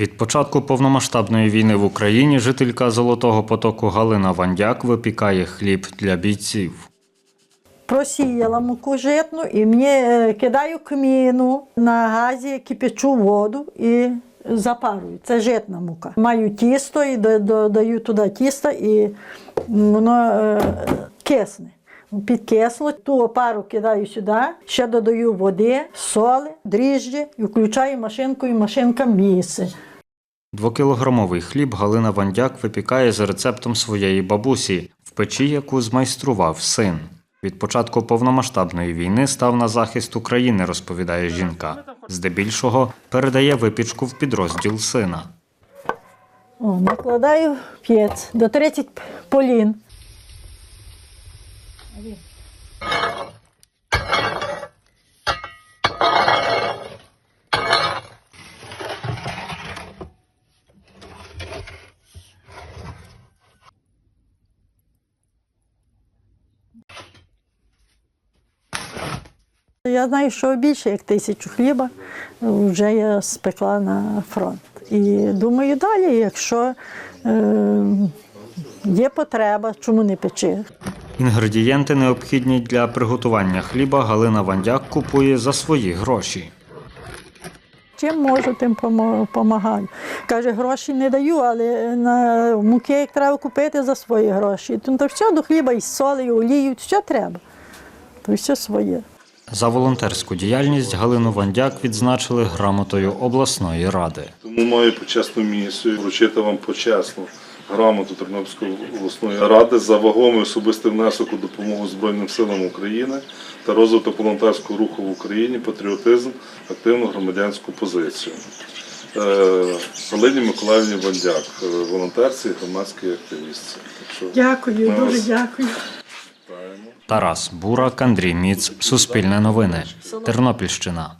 Від початку повномасштабної війни в Україні жителька Золотого потоку Галина Вандяк випікає хліб для бійців. Просіяла муку житну і мені е, кидаю кміну на газі, кипячу воду і запарую. Це житна мука. Маю тісто і додаю туди тісто, і воно е, кисне. Підкисло, ту опару кидаю сюди, ще додаю води, соли, дріжджі і включаю машинку, і машинка місе. Двокілограмовий хліб Галина Вандяк випікає за рецептом своєї бабусі, в печі, яку змайстрував син. Від початку повномасштабної війни став на захист України, розповідає жінка. Здебільшого передає випічку в підрозділ сина. О, накладаю п'єць до 30 полін. Я знаю, що більше як тисячу хліба вже я спекла на фронт. І думаю, далі, якщо е, є потреба, чому не печи? Інгредієнти, необхідні для приготування хліба, Галина Вандяк купує за свої гроші. Чим можу, тим допомагаю. Каже, гроші не даю, але на муки як треба купити за свої гроші. То все до хліба і соли, і олію, все треба. То все своє. За волонтерську діяльність Галину Вандяк відзначили грамотою обласної ради. Тому маю почесну місію вручити вам почесну грамоту Тернопільської обласної ради за вагомий особистий внесок у допомогу Збройним силам України та розвиток волонтерського руху в Україні, патріотизм, активну громадянську позицію. Е, Галині Миколаївні Вандяк, е, волонтерці і громадській активістці. Дякую, дуже дякую. Тарас Бурак, Андрій Міц, Суспільне новини, Тернопільщина.